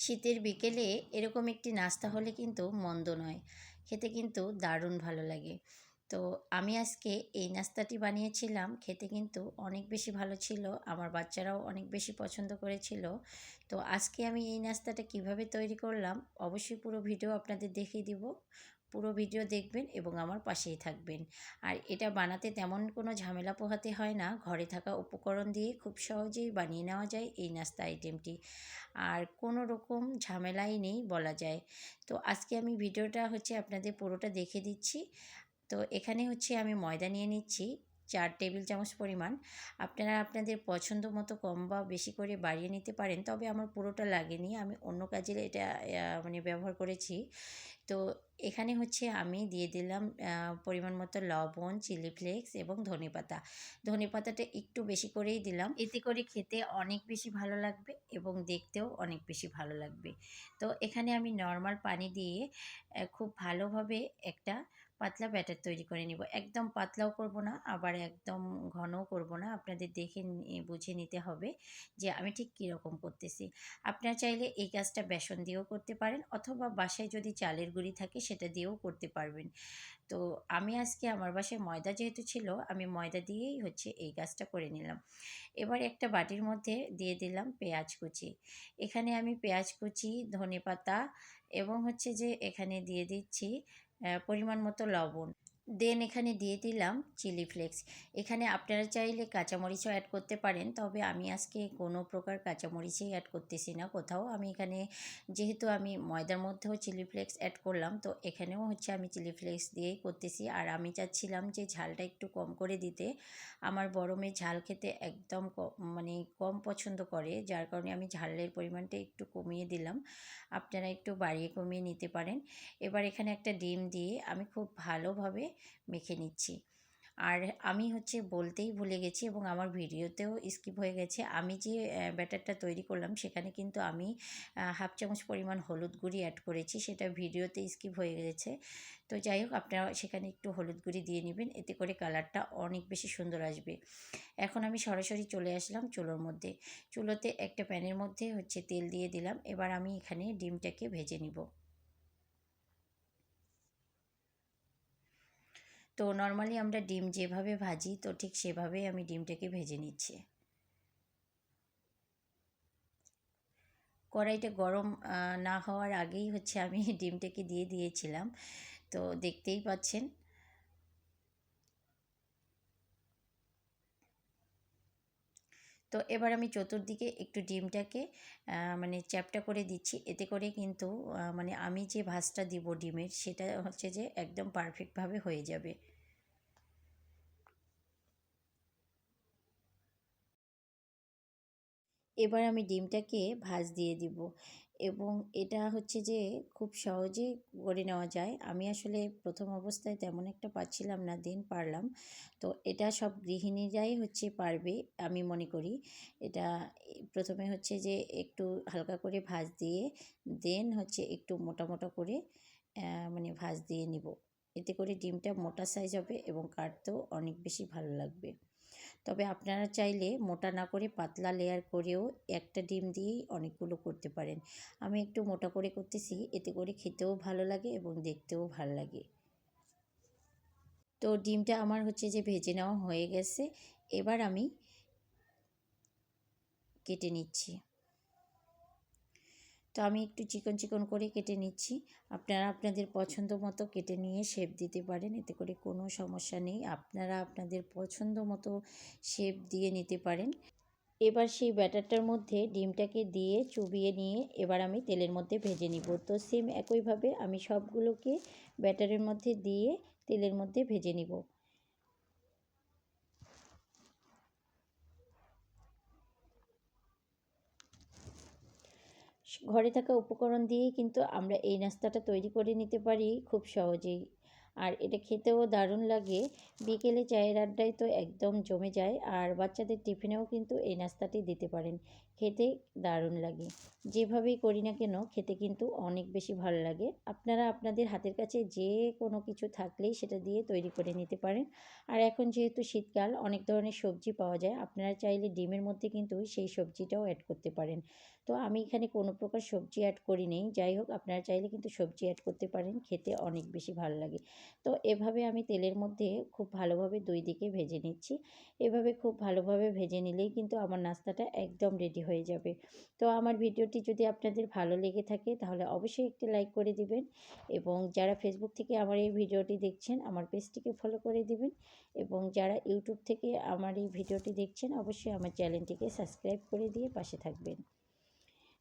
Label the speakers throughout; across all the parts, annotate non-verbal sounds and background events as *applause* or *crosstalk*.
Speaker 1: শীতের বিকেলে এরকম একটি নাস্তা হলে কিন্তু মন্দ নয়। খেতে কিন্তু দারুণ ভালো লাগে। তো আমি আজকে এই নাস্তাটি বানিয়েছিলাম। খেতে কিন্তু অনেক বেশি ভালো ছিল। আমার বাচ্চারাও অনেক বেশি পছন্দ করেছিল। তো আজকে আমি এই নাস্তাটা কীভাবে তৈরি করলাম, অবশ্যই পুরো ভিডিও আপনাদের দেখিয়ে দিব। পুরো ভিডিও দেখবেন এবং আমার পাশেই থাকবেন। আর এটা বানাতে তেমন কোনো ঝামেলা পোহাতে হয় না। ঘরে থাকা উপকরণ দিয়ে খুব সহজেই বানিয়ে নেওয়া যায় এই নাস্তা আইটেমটি। আর কোনো রকম ঝামেলাই নেই বলা যায়। তো আজকে আমি ভিডিওটা হচ্ছে আপনাদের পুরোটা দেখে দিচ্ছি। তো এখানে হচ্ছে আমি ময়দা নিয়ে নিচ্ছি, চার টেবিল চামচ পরিমাণ। আপনারা আপনাদের পছন্দ মতো কম বা বেশি করে বাড়িয়ে নিতে পারেন, তবে আমার পুরোটা লাগেনি। আমি অন্য কাজে এটা মানে ব্যবহার করেছি। তো এখানে হচ্ছে আমি দিয়ে দিলাম পরিমাণ মতো লবণ, চিলি ফ্লেক্স এবং ধনে পাতা। ধনে পাতাটা একটু বেশি করেই দিলাম। এতে করে খেতে অনেক বেশি ভালো লাগবে এবং দেখতেও অনেক বেশি ভালো লাগবে। তো এখানে আমি নর্মাল পানি দিয়ে খুব ভালোভাবে একটা পাতলা ব্যাটার তৈরি করে নিব। একদম পাতলাও করব না, আবার একদম ঘনও করব না। আপনাদের দেখে বুঝে নিতে হবে যে আমি ঠিক কীরকম করতেছি। আপনারা চাইলে এই কাজটা বেসন দিয়েও করতে পারেন অথবা বাসায় যদি চালের গুঁড়ি থাকে সেটা দিয়েও করতে পারবেন। তো আমি আজকে আমার বাসায় ময়দা যেহেতু ছিল, আমি ময়দা দিয়েই হচ্ছে এই গাছটা করে নিলাম। এবার একটা বাটির মধ্যে দিয়ে দিলাম পেঁয়াজ কুচি। এখানে আমি পেঁয়াজ কুচি ধনে পাতা এবং হচ্ছে যে এখানে দিয়ে দিচ্ছি পরিমাণ মতো লবণ। দেন এখানে দিয়ে দিলাম চিলি ফ্লেক্স। এখানে আপনারা চাইলে কাঁচামরিচও অ্যাড করতে পারেন, তবে আমি আজকে কোনো প্রকার কাঁচামরিচই অ্যাড করতেছি না। কোথাও আমি এখানে যেহেতু আমি ময়দার মধ্যেও চিলি ফ্লেক্স অ্যাড করলাম, তো এখানেও হচ্ছে আমি চিলি ফ্লেক্স দিয়েই করতেছি। আর আমি চাচ্ছিলাম যে ঝালটা একটু কম করে দিতে। আমার বড় মেয়ে ঝাল খেতে একদম মানে কম পছন্দ করে, যার কারণে আমি ঝালের পরিমাণটা একটু কমিয়ে দিলাম। আপনারা একটু বাড়িয়ে কমিয়ে নিতে পারেন। এবার এখানে একটা ডিম দিয়ে আমি খুব ভালোভাবে মেখে নিচ্ছি। আর আমি হচ্ছে বলতেই ভুলে গেছি এবং আমার ভিডিওতেও স্কিপ হয়ে গেছে। আমি যে ব্যাটারটা তৈরি করলাম সেখানে কিন্তু আমি হাফ চামচ পরিমাণ হলুদ গুঁড়ি অ্যাড করেছি, সেটা ভিডিওতে স্কিপ হয়ে গেছে। তো যাই হোক, আপনারা সেখানে একটু হলুদ গুঁড়ি দিয়ে নেবেন, এতে করে কালারটা অনেক বেশি সুন্দর আসবে। এখন আমি সরাসরি চলে আসলাম চুলোর মধ্যে। চুলোতে একটা প্যানের মধ্যে হচ্ছে তেল দিয়ে দিলাম, এবার আমি এখানে ডিমটাকে ভেজে নিব। তো নর্মালি আমরা ডিম যেভাবে ভাজি, তো ঠিক সেভাবেই আমি ডিমটাকে ভেজে নিচ্ছি। কড়াইটা গরম না হওয়ার আগেই হচ্ছে আমি *laughs* ডিমটাকে দিয়ে দিয়েছিলাম। তো দেখতেই পাচ্ছেন। তো এবার আমি চতুর্দিকে একটু ডিমটাকে মানে চ্যাপটা করে দিচ্ছি। এতে করে কিন্তু মানে আমি যে ভাজটা দিব ডিমের, সেটা হচ্ছে যে একদম পারফেক্টভাবে হয়ে যাবে। এবার আমি ডিমটাকে ভাজ দিয়ে দিব। এবং এটা হচ্ছে যে খুব সহজে করে নেওয়া যায়। আমি আসলে প্রথম অবস্থায় তেমন একটা পাচ্ছিলাম না, দিন পারলাম। তো এটা সব গৃহিণীরাই হচ্ছে পারবে আমি মনে করি। এটা প্রথমে হচ্ছে যে একটু হালকা করে ভাজ দিয়ে, দেন হচ্ছে একটু মোটা মোটা করে মানে ভাজ দিয়ে নিব। এতে করে ডিমটা মোটা সাইজ হবে এবং কাটতেও অনেক বেশি ভালো লাগবে। তবে আপনারা চাইলে মোটা না করে পাতলা লেয়ার করেও একটা ডিম দিয়েই অনেকগুলো করতে পারেন। আমি একটু মোটা করে করতেছি, এতে করে খেতেও ভালো লাগে এবং দেখতেও ভালো লাগে। তো ডিমটা আমার হচ্ছে যে ভেজে নেওয়া হয়ে গেছে, এবার আমি কেটে নিচ্ছি। তো আমি একটু চিকন চিকন করে কেটে নিচ্ছি। আপনারা আপনাদের পছন্দ মতো কেটে নিয়ে শেপ দিতে পারেন, এতে করে কোনো সমস্যা নেই। আপনারা আপনাদের পছন্দ মতো শেপ দিয়ে নিতে পারেন। এবার সেই ব্যাটারটার মধ্যে ডিমটাকে দিয়ে চুবিয়ে নিয়ে এবার আমি তেলের মধ্যে ভেজে নিব। তো সেম একইভাবে আমি সবগুলোকে ব্যাটারের মধ্যে দিয়ে তেলের মধ্যে ভেজে নিব। ঘরে থাকা উপকরণ দিয়েই কিন্তু আমরা এই নাস্তাটা তৈরি করে নিতে পারি খুব সহজেই। আর এটা খেতেও দারুণ লাগে। বিকেলে চায়ের আড্ডায় তো একদম জমে যায়। আর বাচ্চাদের টিফিনেও কিন্তু এই নাস্তাটি দিতে পারেন। খেতে দারুণ লাগে। যেভাবেই করি না কেন, খেতে কিন্তু অনেক বেশি ভালো লাগে। আপনারা আপনাদের হাতের কাছে যে কোনো কিছু থাকলেই সেটা দিয়ে তৈরি করে নিতে পারেন। আর এখন যেহেতু শীতকাল, অনেক ধরনের সবজি পাওয়া যায়। আপনারা চাইলে ডিমের মধ্যে কিন্তু সেই সবজিটাও অ্যাড করতে পারেন। তো আমি এখানে কোনো প্রকার সবজি অ্যাড করি নেই যাই হোক, আপনারা চাইলে কিন্তু সবজি অ্যাড করতে পারেন, খেতে অনেক বেশি ভালো লাগে। তো এভাবে আমি তেলের মধ্যে খুব ভালোভাবে দুই দিকে ভেজে নিচ্ছি। এভাবে খুব ভালোভাবে ভেজে নিলেই কিন্তু আমার নাস্তাটা একদম রেডি হয়ে যাবে। তো আমার ভিডিওটি যদি আপনাদের ভালো লেগে থাকে, তাহলে অবশ্যই একটি লাইক করে দিবেন এবং যারা ফেসবুক থেকে আমার এই ভিডিওটি দেখছেন, আমার পেজটিকে ফলো করে দিবেন এবং যারা ইউটিউব থেকে আমার এই ভিডিওটি দেখছেন, অবশ্যই আমার চ্যানেলটিকে সাবস্ক্রাইব করে দিয়ে পাশে থাকবেন।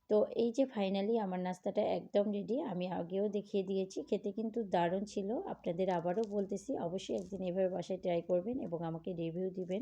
Speaker 1: তো এই যে ফাইনালি আমার নাস্তাটা একদম রেডি আমি আগেও দেখিয়ে দিয়েছি, খেতে কিন্তু দারুণ ছিল। আপনাদের আবারও বলতেছি, অবশ্যই একদিন এভাবে বাসায় ট্রাই করবেন এবং আমাকে রিভিউ দিবেন।